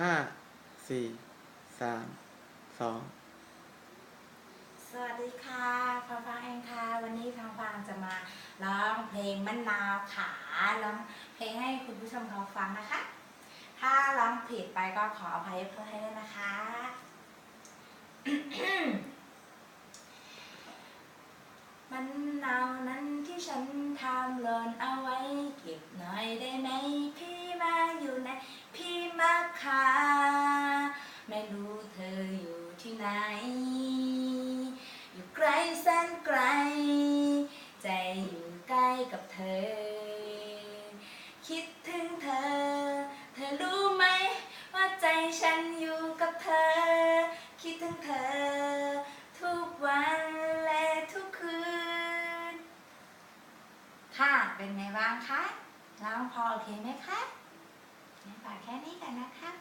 ห้าสี่สามสองสวัสดีค่ะฟังฟังเองค่ะ วันนี้ฟังฟังจะมาร้องเพลงมะนาวขาร้องเพลงให้คุณผู้ชมเขาฟังนะคะ ถ้าร้องผิดไปก็ขออภัยเพื่อให้ด้วยนะคะ มันนาวนั้นที่ฉันทำหล่นเอาไว้เก็บหน่อยได้ไหมพี่มาอยู่ไหน ไหน อยู่ไกลแสนไกล ใจอยู่ใกล้กับเธอ คิดถึงเธอ เธอรู้ไหม ว่าใจฉันอยู่กับเธอ คิดถึงเธอ ทุกวันและทุกคืน ค่ะเป็นไงบ้างคะ แล้งพอโอเคไหมคะงั้ฝากแค่นี้กันนะคะ